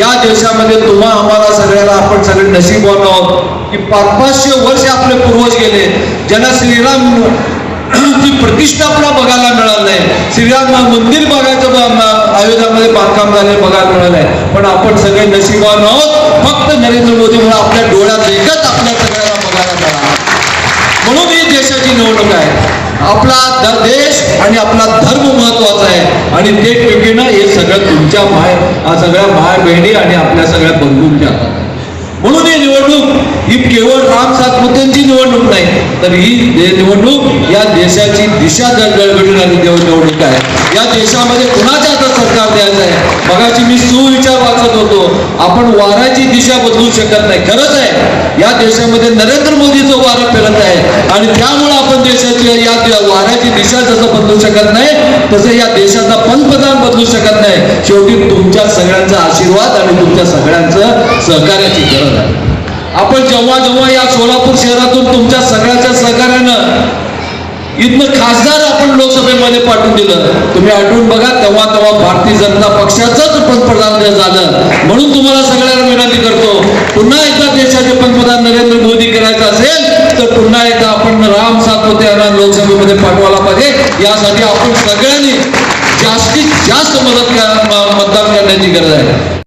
या देशामध्ये तुम्हा आम्हाला सगळ्याला आपण सगळे नशीबवान आहोत की पाच पाचशे वर्ष आपले पूर्वज गेले. ज्यांना श्रीराम ती प्रतिष्ठापना बघायला मिळालं नाही. श्रीराम मंदिर बघायचं ब- अयोध्यामध्ये बांधकाम झाले बघायला मिळालं आहे पण आपण सगळे नशीबवान आहोत. फक्त नरेंद्र मोदी म्हणून आपल्या डोळ्यात एकच आपल्या सगळ्यांना बघायला मिळाला. म्हणून ही देशाची निवडणूक आहे. आपला देश आणि आपला धर्म महत्त्वाचा आहे. आणि ते टिकणं हे सगळं तुमच्या बाहेर सगळ्या माय बहिणी आणि आपल्या सगळ्या बंधूंच्या हातात. म्हणून ही निवडणूक ही केवळ राम सातपुतेंची निवडणूक नाही तर ही निवडणूक या देशाची दिशा गळगळणारी निवडणूक आहे. या देशामध्ये कुणाच्या आता सरकार द्यायचं आहे? मगाशी मी सुविचार वाचत होतो. आपण वाराची दिशा बदलू शकत नाही. खरंच आहे. या देशामध्ये नरेंद्र मोदीचं वारं फिरत आहे. आणि त्यामुळे आपण देशाची या वाऱ्याची दिशा जसं बदलू शकत नाही तसं या देशाचा पंतप्रधान बदलू शकत नाही. शेवटी तुमच्या सगळ्यांचा आशीर्वाद आणि तुमच्या सगळ्यांचं सहकार्याची गरज आहे. आपण जेव्हा जेव्हा या सोलापूर शहरातून तुमच्या सगळ्याच्या सहकार्यानं इथनं खासदार आपण लोकसभेमध्ये पाठवून दिलं तुम्ही आठवून बघा तेव्हा तेव्हा भारतीय जनता पक्षाचंच पंतप्रधान झालं. म्हणून तुम्हाला सगळ्यांना पुन्हा एकदा देशाचे पंतप्रधान नरेंद्र मोदी करायचं असेल तर पुन्हा एकदा आपण राम सातपुते यांना लोकसभेमध्ये पाठवायला पाहिजे. यासाठी आपण सगळ्यांनी जास्तीत जास्त मदत मतदान करण्याची गरज आहे.